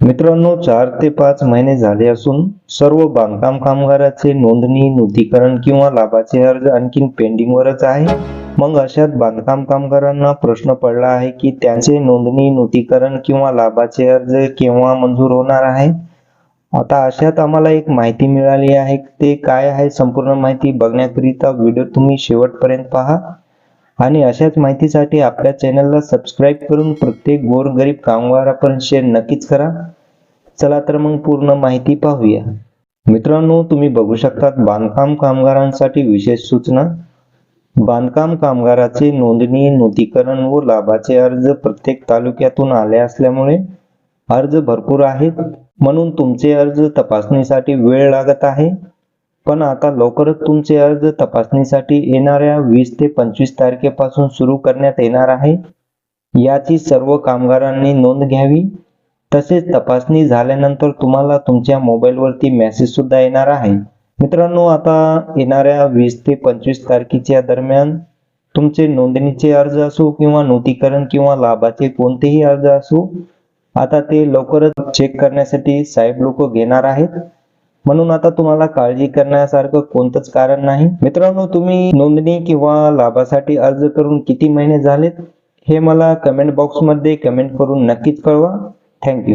मित्रांनो चार ते पाच महिने झाले असून सर्व बांधकाम कामगाराचे नोंदणी नूतीकरण किंवा लाभाचे अर्ज आणखीन पेंडिंगवरच आहे. मग अशात बांधकाम कामगारांना प्रश्न पडला आहे की त्यांचे नोंदणी नूतीकरण किंवा लाभाचे अर्ज केव्हा मंजूर होणार आहे आता अशात आम्हाला एक माहिती मिळाली आहे. ते काय आहे? संपूर्ण माहिती बघण्याकरिता व्हिडिओ तुम्ही शेवटपर्यंत पहा. आणि अशाच माहितीसाठी आपल्या चॅनलला सबस्क्राईब करून प्रत्येक गोरगरीब कामगारापर्यंत शेअर नक्कीच करा. चला तर मग पूर्ण माहिती पाहूया. मित्रांनो तुम्ही बघू शकता बांधकाम कामगारांसाठी विशेष सूचना. बांधकाम कामगाराचे नोंदणी नूतीकरण व लाभाचे अर्ज प्रत्येक तालुक्यातून आले असल्यामुळे अर्ज भरपूर आहेत. म्हणून तुमचे अर्ज तपासणीसाठी वेळ लागत आहे. पण आता लवकरच तुमचे अर्ज तपासणीसाठी येणाऱ्या वीस ते पंचवीस तारखेपासून सुरू करण्यात येणार आहे. याची सर्व कामगारांनी नोंद घ्यावी. तसेच तपासणी झाल्यानंतर तुम्हाला तुमच्या मोबाईलवरती मेसेज सुद्धा येणार आहे. मित्रांनो आता येणाऱ्या वीस ते पंचवीस तारखेच्या दरम्यान तुमचे नोंदणीचे अर्ज असो किंवा नूतनीकरण किंवा लाभाचे कोणतेही अर्ज असो आता ते लवकरच चेक करण्यासाठी साहेब लोक घेणार आहेत. म्हणून आता तुम्हाला काळजी करण्यासारखं कोणतंच कारण नाही. मित्रांनो तुम्ही नोंदणी किंवा लाभासाठी अर्ज करून किती महिने झालेत हे मला कमेंट बॉक्समध्ये कमेंट करून नक्कीच कळवा. थँक्यू